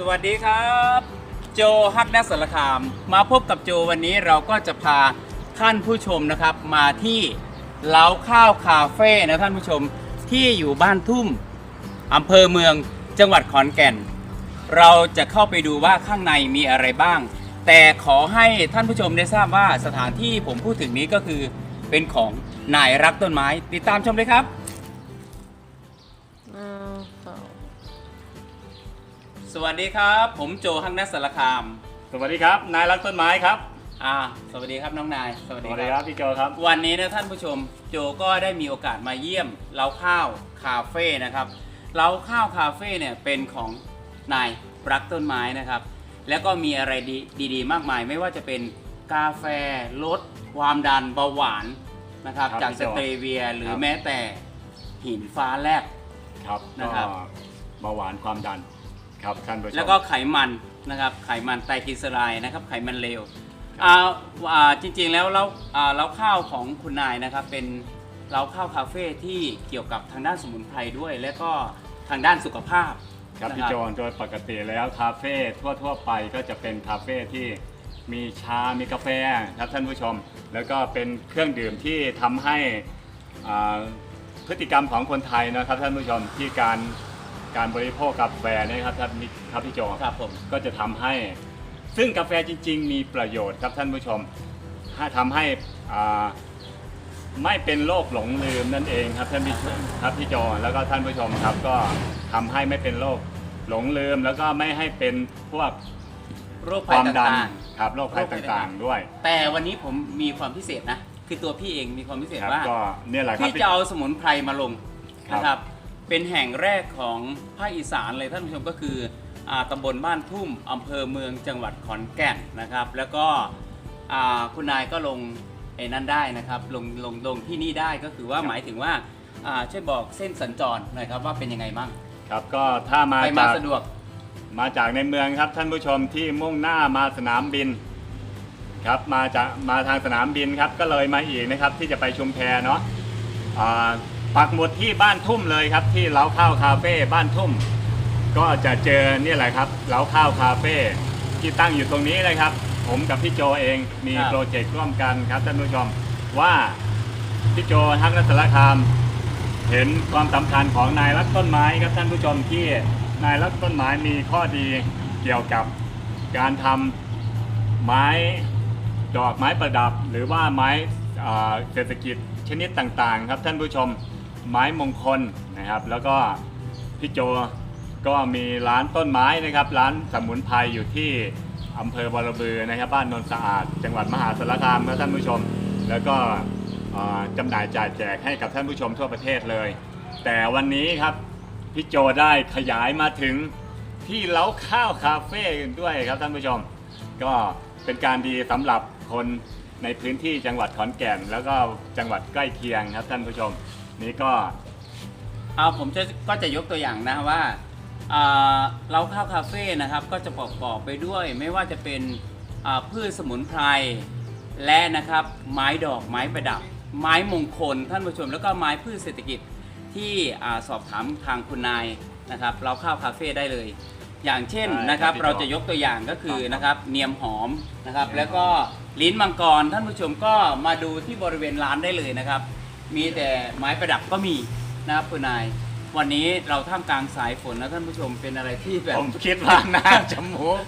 สวัสดีครับ โจฮักนักสารคาม มาพบกับโจวันนี้เราก็จะพาท่านผู้ชมนะครับ มาที่เล้าข้าวคาเฟ่นะท่านผู้ชมที่อยู่บ้านทุ่มอำเภอเมืองจังหวัดขอนแก่น เราจะเข้าไปดูว่าข้างในมีอะไรบ้าง แต่ขอให้ท่านผู้ชมได้ทราบว่าสถานที่ผมพูดถึงนี้ก็คือเป็นของนายรักต้นไม้ ติดตามชมเลยครับ สวัสดีครับ ผมโจฮักนักสารคาม สวัสดีครับ นายรักต้นไม้ครับ อ่า สวัสดีครับน้องนาย สวัสสดีวัสดีคครัรับบพี่โจครับ วันนี้นะท่านผู้ชมโจก็ได้มีโอกาสมาเยี่ยมเล้าข้าวคาเฟ่นะครับเล้าข้าวคาเฟ่เนี่ยเป็นของนายรักต้นไม้นะครับ แล้วก็มีอะไรดีดีๆมากมาย ไม่ว่าจะเป็นกาแฟลดความดันเบาหวานนะครับ ครับจากพี่สโจเตรเวียหรือครับ แม้แต่หินฟ้าแลบ ครับนะก็ครับเบาหวานความดัน ครับท่านผู้ชม แล้วก็ไขมันนะครับไขมันไตรกลีเซอไรด์นะครับไขมันเลวอ่าอ่าจริงๆแล้วเราอ่าเราข้าวของคุณนายนะครับเป็นเราข้าวคาเฟ่ที่เกี่ยวกับทางด้านสมุนไพรด้วย และก็ทางด้านสุขภาพครับนะพี่โจโดยปกติแล้วคาเฟ่ทั่วๆ ไปก็จะเป็นคาเฟ่ที่มีชา มีกาแฟครับท่านผู้ชม แล้วก็เป็นเครื่องดื่มที่ทำให้อ่าพฤติกรรมของคนไทยนะครับท่านผู้ชมที่การ การบริโภคกาแฟเนะครับท่านมิครับพี่โจครับผมก็จะทำให้ ซึ่งกาแฟจริง ๆ มีประโยชน์ครับท่านผู้ชมถ้าทำให้อ่าไม่เป็นโรคหลงลืมนั่นเองครับท่านพี่ครับพี่โจแล้วก็ท่านผู้ชมครับก็ทำให้ไม่เป็นโรคหลงลืมแล้วก็ไม่ให้เป็นพวกโรคคภัยวามดันต่างครับโรคภัยต่างๆด้วยๆแต่วันนี้ผมมีความพิเศษนะ คือตัวพี่เองมีความพิเศษครับว่าก็เนี่ยแหละครับที่จะเอาสมุนไพรมาลงครับนะครับ เป็นแห่งแรกของภาคอีสานเลยท่านผู้ชมก็คืออ่าตำบลบ้านทุ่มอำเภอเมืองจังหวัดขอนแก่นนะครับ แล้วก็อ่าคุณนายก็ลงไอ้นั่นได้นะครับลงลงลงที่นี่ได้ก็คือว่าหมายถึงว่าอ่าช่วยบอกเส้นสัญจรหน่อยครับว่าเป็นยังไงบ้างครับก็ถ้ามาไปมาจากสะดวกมาจากในเมืองครับท่านผู้ชมที่มุ่งหน้ามาสนามบินครับมาจากมาทางสนามบินครับก็เลยมาอีกนะครับที่จะไปชุมแพเนาะอ่า ปักหมุดที่บ้านทุ่มเลยครับ ที่เล้าข้าวคาเฟ่บ้านทุ่ม ก็จะเจอเนี่ยแหละครับเล้าข้าวคาเฟ่ที่ตั้งอยู่ตรงนี้เลยครับ ผมกับพี่โจเองมีครับ โปรเจกต์ร่วมกันครับท่านผู้ชมว่าพี่โจทักนัสารคาม เห็นความสำคัญของนายรักต้นไม้ครับท่านผู้ชมที่นายรักต้นไม้มีข้อดีเกี่ยวกับการทำไม้ดอกไม้ประดับ หรือว่าไม้อ่าเศรษฐกิจชนิดต่างๆ ครับท่านผู้ชม ไม้มงคลนะครับ แล้วก็พี่โจก็มีร้านต้นไม้นะครับ ร้านสมุนไพรอยู่ที่อำเภอบรบือนะครับบ้านนนสะอาด จังหวัดมหาสารคามครับท่านผู้ชม แล้วก็อ่าจำหน่ายจ่ายแจกให้กับท่านผู้ชมทั่วประเทศเลย แต่วันนี้ครับพี่โจได้ขยายมาถึงที่เล้าข้าวคาเฟ่ด้วยครับท่านผู้ชม ก็เป็นการดีสำหรับคนในพื้นที่จังหวัดขอนแก่น แล้วก็จังหวัดใกล้เคียงครับท่านผู้ชม นี่ก็ เอาผมจะก็จะยกตัวอย่างนะว่าอ่าเราข้าวคาเฟ่นะครับก็จะประกอบไปด้วยไม่ว่าจะเป็นอ่าพืชสมุนไพรและนะครับไม้ดอกไม้ประดับ ไม้มงคลท่านผู้ชมแล้วก็ไม้พืชเศรษฐกิจที่อ่าสอบถามทางคุณนายนะครับ เราข้าวคาเฟ่ได้เลย อย่างเช่นได้นะครับครับพี่เราจะยกตัวอย่างก็คือครับนะครับเนียมหอมนะครับ เนียมหอม แล้วก็ลิ้นมังกรท่านผู้ชมก็มาดูที่บริเวณร้านได้เลยนะครับ มีแต่ไม้ประดับก็มีนะครับคุณนาย วันนี้เราท่ามกลางสายฝนนะท่านผู้ชมเป็นอะไรที่แบบ ผมคิดว่าน่าจะมูก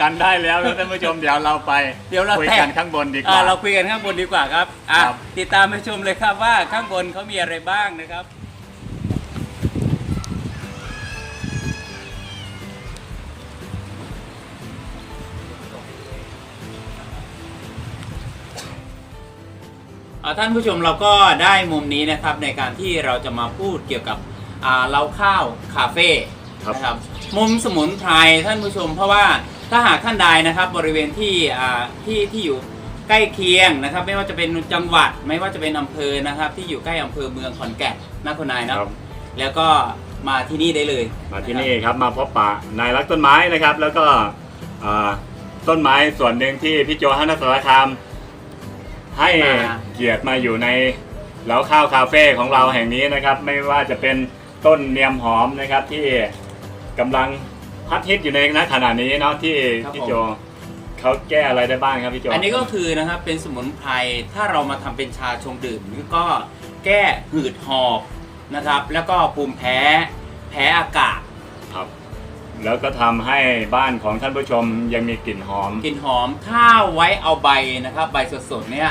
กันได้แล้วนะท่านผู้ชมเดี๋ยวเราไปเดี๋ยวเราคุยแตะกันข้างบนดีกอ่าว่า เราคุยกันข้างบนดีกว่าครับอะครับ ติดตามไปชมเลยครับว่าข้างบนเขามีอะไรบ้างนะครับ ท่านผู้ชมเราก็ได้มุมนี้นะครับในการที่เราจะมาพูดเกี่ยวกับอ่าเล้าข้าวคาเฟ่ครับนะครับมุมสมุนไพรท่านผู้ชม เพราะว่าถ้าหากท่านใดนะครับบริเวณที่อ่าที่ที่อยู่ใกล้เคียงนะครับ ไม่ว่าจะเป็นจังหวัด ไม่ว่าจะเป็นอำเภอนะครับ ที่อยู่ใกล้อำเภอเมืองขอนแก่นนะคุณนายนะครับแล้วก็มาที่นี่ได้เลย มาที่นี่ครับมาพบปะนายรักต้นไม้นะครับ แล้วก็อ่าต้นไม้ส่วนหนึ่งที่พี่โจฮันนสารคาม ให้เกียรติมาอยู่ในเล้าข้าวคาเฟ่ของเราแห่งนี้นะครับ ไม่ว่าจะเป็นต้นเนียมหอมนะครับที่กำลังฮอตฮิตอยู่ในณขณะนี้เนาะที่ครับพี่โจเขาแก้อะไรได้บ้างครับพี่โจอันนี้ก็คือนะครับเป็นสมุนไพรถ้าเรามาทำเป็นชาชงดื่มนี่ก็แก้หืดหอบนะครับ แล้วก็ภูมิแพ้แพ้อากาศครับ แล้วก็ทำให้บ้านของท่านผู้ชมยังมีกลิ่นหอม กลิ่นหอมถ้าไว้เอาใบนะครับ ใบสดๆเนี่ย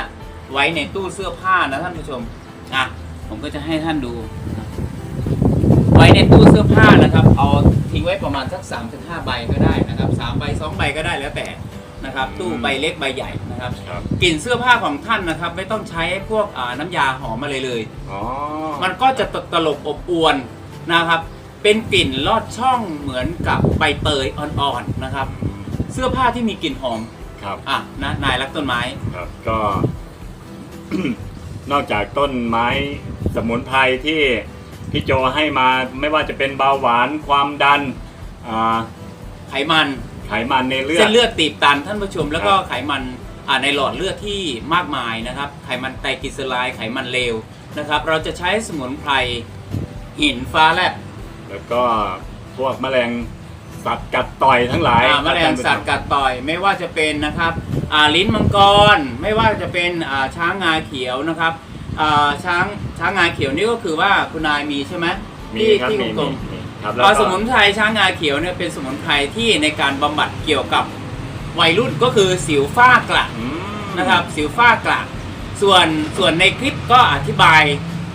ไว้ในตู้เสื้อผ้านะท่านผู้ชมอะผมก็จะให้ท่านดูนะครับไว้ในตู้เสื้อผ้านะครับ เอาทิ้งไว้ประมาณสัก3าถึงหใบก็ได้นะครับสามใบสองใบก็ได้แล้วแต่นะครับ ตู้ใบเล็กใบใหญ่นะครับครับ กลิ่นเสื้อผ้าของท่านนะครับ ไม่ต้องใช้พวกอ่าน้ำยาหอมอะไรเลย อ๋อมันก็จะตลบอบอวนนะครับ เป็นกลิ่นลอดช่องเหมือนกับใบเตยอ่อนๆนะครับ เสื้อผ้าที่มีกลิ่นหอมครับอะนะนายรักต้นไม้ ครับก็ นอกจากต้นไม้สมุนไพรที่พี่โจให้มาไม่ว่าจะเป็นเบาหวานความดันอ่าไขมันไขมันในเลือเส้ดนเลือดตีบตันท่านผู้ชม แล้วก็ครับไขมันอ่าในหลอดเลือดที่มากมายนะครับ ไขมันไตรกลีเซอไรด์ไขมันเลวนะครับ เราจะใช้สมุนไพรหินฟ้าแลบ แล้วก็พวกแมลงสัตว์กัดต่อยทั้งหลายอ่าแมลงสัตว์กัดต่อยไม่ว่าจะเป็นนะครับอ่าลิ้นมังกร ไม่ว่าจะเป็นอ่าช้างงาเขียวนะครับอ่าช้างช้างงาเขียวนี่ก็คือว่าคุณนายมีใช่ไหมมีที่ครับที่มีกลมีมมีครับๆแล้วอ่าก็ สมุนไพรช้างงาเขียวเนี่ยเป็นสมุนไพรที่ในการบำบัดเกี่ยวกับวัยรุ่นก็คือสิวฝ้ากระอืมนะครับสิวฝ้ากระส่วนส่วนในคลิปก็อธิบาย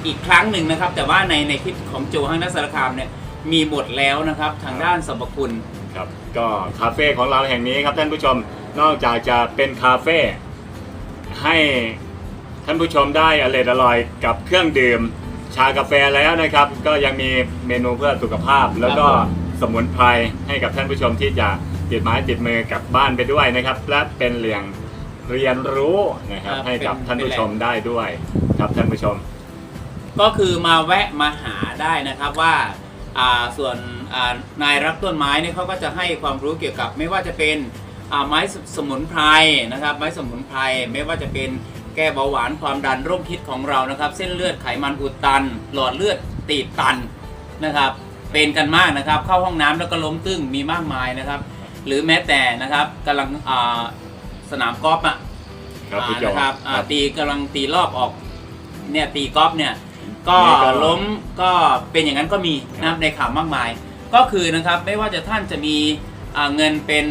อีกครั้งหนึ่งนะครับ แต่ว่าในในคลิปของโจฮังนักสารคามเนี่ย มีหมดแล้วนะครับทางด้านสรรพคุณ ครับก็คาเฟ่ของเราแห่งนี้ครับท่านผู้ชมนอกจากจะเป็นคาเฟ่ให้ท่านผู้ชมได้อร่อยอร่อยกับเครื่องดื่ม ชากาแฟแล้วนะครับ ก็ยังมีเมนูเพื่อสุขภาพ แล้วก็ครับผมสมุนไพรให้กับท่านผู้ชมที่จะติดไม้ติดมือกลับบ้านไปด้วยนะครับ และเป็นเหลี่ยงเรียนรู้นะครับให้กับท่านผู้ชมได้ด้วยครับท่านผู้ชม ก็คือมาแวะมาหาได้นะครับว่าอ่า ส่วนอ่านายรักต้นไม้เนี่ยเขาก็จะให้ความรู้เกี่ยวกับ ไม่ว่าจะเป็นอ่าไม้สสมุนไพรนะครับ ไม้สมุนไพรไม่ว่าจะเป็นแก้เบาหวานความดันโรคพิษของเรานะครับ เส้นเลือดไขมันอุดตัน หลอดเลือดตีบตันนะครับ เป็นกันมากนะครับ เข้าห้องน้ำแล้วก็ล้มตึ้งมีมากมายนะครับ หรือแม้แต่นะครับกำลังอ่าสนามกอล์ฟอะครับพี่โจอ่านะครับอ่าครับตีกำลังตีรอบออกเนี่ยตีกอล์ฟเนี่ย ก็นี่ก็ล้มก็เป็นอย่างนั้นก็มีนะครับในข่าวมากมาย ก็คือนะครับไม่ว่าจะท่านจะมีอ่าเงินเป็น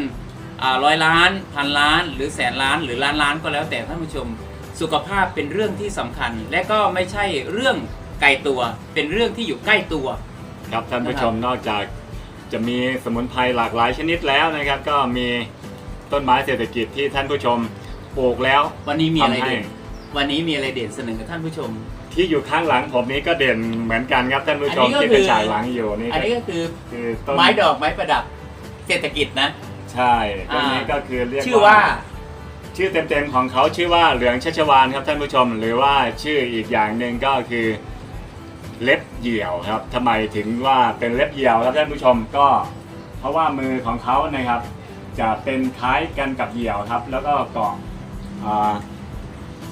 ร้อยล้านพันล้าน หรือแสนล้านหรือล้านล้านก็แล้วแต่ท่านผู้ชม สุขภาพเป็นเรื่องที่สำคัญ และก็ไม่ใช่เรื่องไกลตัว เป็นเรื่องที่อยู่ใกล้ตัว ครับท่านผู้ชมนอกจากจะมีสมุนไพรหลากหลายชนิดแล้วนะครับ ก็มีต้นไม้เศรษฐกิจที่ท่านผู้ชมปลูกแล้ว วันนี้มีอะไรทำให้เด่นวันนี้มีอะไรเด่นเสนอกับท่านผู้ชม ที่อยู่ข้างหลังผมนี้ก็เด่นเหมือนกันครับท่านผู้ชมอันนี้ก็ที่คืกอ ระฉายหลังอยู่นี่อันนี้ก็คือคือต้นไม้ดอกไม้ประดับเศรษฐกิจนะ ใช่ต้นอ่านี้ก็คือเรียก ชื่อว่า ชื่อเต็มๆของเขาชื่อว่าเหลืองชัชวานครับท่านผู้ชม หรือว่าชื่ออีกอย่างหนึ่งก็คือเล็บเหยี่ยวครับทำไมถึงว่าเป็นเล็บเหยี่ยวครับท่านผู้ชมก็ เพราะว่ามือของเขานะครับ จะเป็นคล้ายกันกับเหยี่ยวครับ แล้วก็เกาะอ่า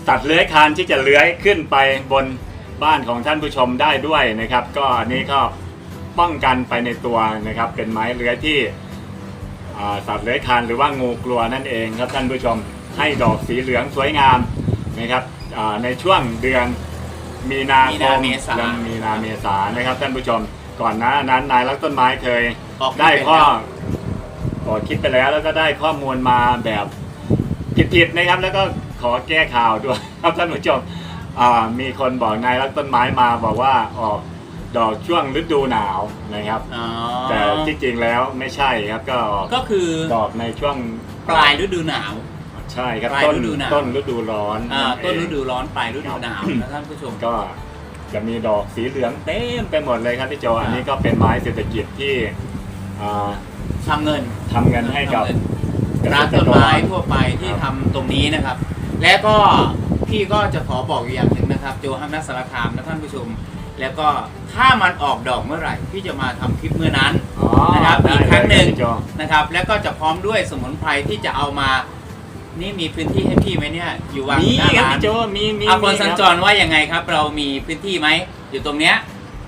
ตัดเลื้อยคานที่จะเลื้อยขึ้นไปบนบ้านของท่านผู้ชมได้ด้วยนะครับ ก็อันนี้ก็ป้องกันไปในตัวนะครับ เป็นไม้เลื้อยที่สัตว์เลื้อยคานหรือว่างูกลัวนั่นเองครับท่านผู้ชมให้ดอกสีเหลืองสวยงามนะครับในช่วงเดือนมีนาคมเดือนมีนาเมษานะครับท่านผู้ชมก่อนหน้านั้นนายรักต้นไม้เคยออกได้ข้อแล้วอคิดไปแล้วแล้วก็ได้ข้อมูลมาแบบผิดๆนะครับ แล้วก็ ขอแก้ข่าวด้วยครับท่านผู้ชมอ่ามีคนบอกนายรักต้นไม้มาบอกว่าออกดอกช่วงฤดูหนาวนะครับ อ๋อแต่ที่จริงแล้วไม่ใช่ครับก็ออกก็คือดอกในช่วงปลายฤดูหนาว ใช่ครับปลายต้นฤดูหนาว ต้นฤดูร้อนอ่าเองต้นฤดูร้อนปลายฤดูหนาวนะท่านผู้ชมก็จะมีดอกสีเหลืองเต็มไปหมดเลยครับพี่โจอันนี้ก็เป็นไม้เศรษฐกิจที่อ่าทำเงินทำเงินให้กับทำเงินร้านต้นไม้ทั่วไปที่ทำตรงนี้นะครับ และก็พี่ก็จะขอบอกอีกอย่างหนึ่งนะครับโจฮัมนัสสารคามนะท่านผู้ชม แล้วก็ถ้ามันออกดอกเมื่อไหร่พี่จะมาทำคลิปเมื่อนั้นอ๋อนะครับได้อีกครั้งหนึ่งเลยพี่โจ นะครับแล้วก็จะพร้อมด้วยสมุนไพรที่จะเอามา นี่มีพื้นที่ให้พี่ไหมเนี่ยอยู่วางมีหน้าครับร้านพี่โจมีมีอาคนมีสัญจรว่ายังไงครับ เรามีพื้นที่ไหมอยู่ตรงเนี้ย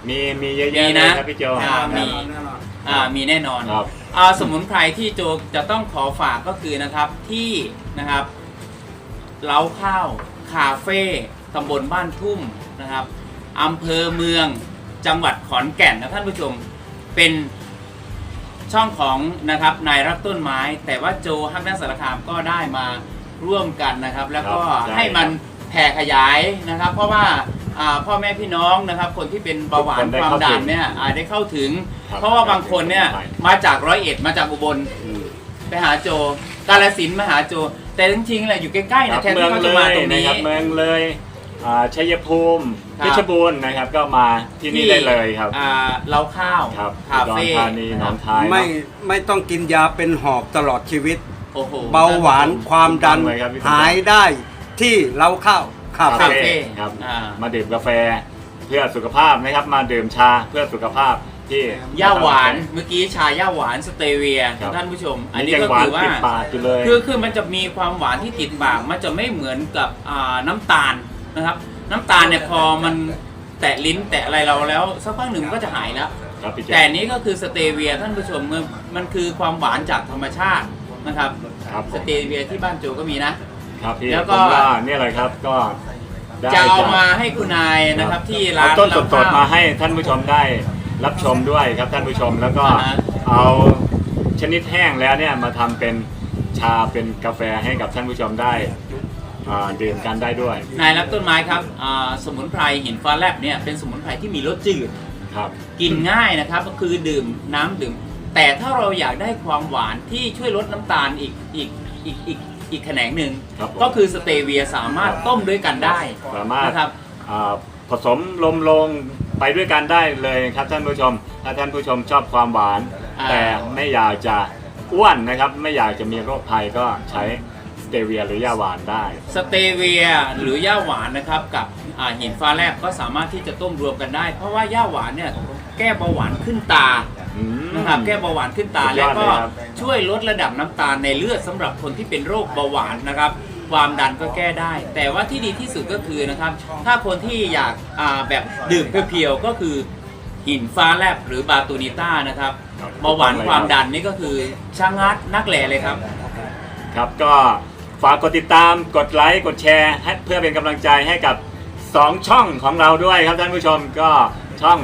มีมีเยอะมีแยะเลนะยครับพี่โจอ่ามีครับอ่ามีแน่นอน ครับ อ่าสมุนไพรที่โจจะต้องขอฝากก็คือนะครับที่นะครับ เล้าข้าวคาเฟ่ตำบลบ้านทุ่มนะครับอำเภอเมืองจังหวัดขอนแก่นนะท่านผู้ชมเป็นช่องของนะครับนายรักต้นไม้ แต่ว่าโจฮักนักสารคามก็ได้มาร่วมกันนะครับ แล้วก็ครับใช่ให้มันแผ่ขยายนะครับ เพราะว่าอ่าพ่อแม่พี่น้องนะครับ คนที่เป็นเบาหวานทุกคนได้ความเข้าดัถึนงเนี่ยอ่าได้เข้าถึง ครับ เพราะว่าบางคนเนี่ยใช่มาจากร้อยเอ็ดมาจากอุบล อืม ไปหาโจ กาลสินธุ์มาหาโจ แต่จริงๆแหละอยู่ใกล้ๆครันะบแทนเมืที่องเขาเลจะมายตรงนะนี้ ครับเมืองเลยอ่าชัยภูมิครับ เพชรบูรณ์นะครับ ก็มาที่นี่ได้เลยครับอ่าเล้าข้าวครับคาอุดรเฟ่ธานีหนองคายไม่เนอะ ไม่ต้องกินยาเป็นหอบตลอดชีวิต โอ้โห เบาหวานความดันเลยครับพี่ หายได้ที่เราข้าวคาคาเฟ่ เฟ่ครับอ่ามาดื่มกาแฟเพื่อสุขภาพนะครับ มาดื่มชาเพื่อสุขภาพ ที่ ย่าหวานเมื่อกี้ชาย่าหวานสเตเวียครับ ท่านผู้ชม อัอันนนี้นี้ยังก็หวานคือว่า ติดปากอยู่เลย คือคือมันจะมีความหวานที่ติดปากมันจะไม่เหมือนกับอ่าน้ำตาลนะครับ น้ำตาลเนี่ยพอมันแตะลิ้นแตะอะไรเราแล้วสักพักหนึ่งมันก็จะหายแล้ว ครับพี่เจแต่อันนี้ก็คือสเตเวียท่านผู้ชมมันมันคือความหวานจากธรรมชาตินะครับ ครับผสมเตเวียที่บ้านโจก็มีนะ ครับพี่แล้วก็ ผมว่าเนี่ยแหละครับก็ได้จะเอาจกมาให้คุณนายนะครับที่ร้าเอานต้นสเราดข้าวๆมาให้ท่านผู้ชมได้ รับชมด้วยครับท่านผู้ชมแล้วก็อ่าฮะเอาชนิดแห้งแล้วเนี่ยมาทำเป็นชาเป็นกาแฟให้กับท่านผู้ชมได้อ่าดื่มกันได้ด้วยนายรักต้นไม้ครับอ่าสมุนไพรหินฟ้าแลบเนี่ยเป็นสมุนไพรที่มีรสจืด ครับ กินง่ายนะครับก็คือดื่มน้ำดื่ม แต่ถ้าเราอยากได้ความหวานที่ช่วยลดน้ำตาลอีกอีกอีกอีกอีกแขนงหนึ่งครับผมก็คือสเตเวียสามารถต้มด้วยกันได้สามารถนะครับ อ่า ผสมลมลงไปด้วยกันได้เลยครับท่านผู้ชมถ้าท่านผู้ชมชอบความหวานอ่าแต่ไม่อยากจะอ้วนนะครับ ไม่อยากจะมีโรคภัยก็ใช้สเตเวียหรือยาหวานได้ สเตเวียหรือย่าหวานนะครับกับอ่าหินฟ้าแลบก็สามารถที่จะต้มรวมกันได้ เพราะว่าย่าหวานเนี่ยแก้เบาหวานขึ้นตาอืม นะครับแก้เบาหวานขึ้นตาสุดยแล้วอดก็เลยครับ ช่วยลดระดับน้ำตาลในเลือดสำหรับคนที่เป็นโรคเบาหวานนะครับ ความดันก็แก้ได้ แต่ว่าที่ดีที่สุดก็คือนะครับ ถ้าคนที่อยากอ่าแบบดื่มเพียวๆก็คือหินฟ้าแลบหรือบาตูนิต้านะครับครับเบาหวานความดันนี่ก็คือชะงัดนักแหล่เลยครับ ครับก็ฝากกดติดตามกดไลค์กดแชร์ให้เพื่อเป็นกำลังใจให้กับ 2 ช่องของเราด้วยครับท่านผู้ชมก็ช่อง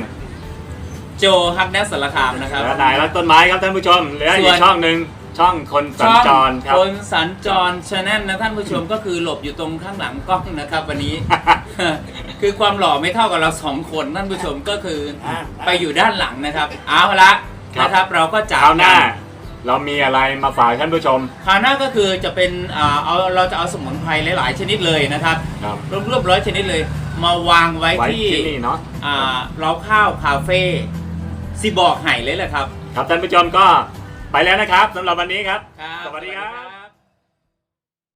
โจฮักแนสสารคามนะครับและนายรักต้นไม้ครับท่านผู้ชมเหลือส่อีวกนช่องหนึ่ง ช่องคนสัญจรครับ คนสัญจรชาแนลนะท่านผู้ชมก็คือหลบอยู่ตรงข้างหลังกล้องนะครับวันนี้ คือความหล่อไม่เท่ากับเราสองคนท่านผู้ชมก็คือไปอยู่ด้านหลังนะครับ เอาละครับ นะครับเราก็จากคราวหน้า กันเรามีอะไรมาฝากท่านผู้ชมคราวหน้าก็คือจะเป็นอ่าเอาเราจะเอาสมุนไพรหลายๆ ชนิดเลยนะครับครับรวบรวบร้อยชนิดเลย มาวางไว้ไว้ที่ที่นี่เนาะอ่าเราข้าวคาเฟ่สิบอกไห่เลยแหละครับ ครับท่านผู้ชมก็ ไปแล้วนะครับสำหรับวันนี้ครับ ครับ สวัสดีครับ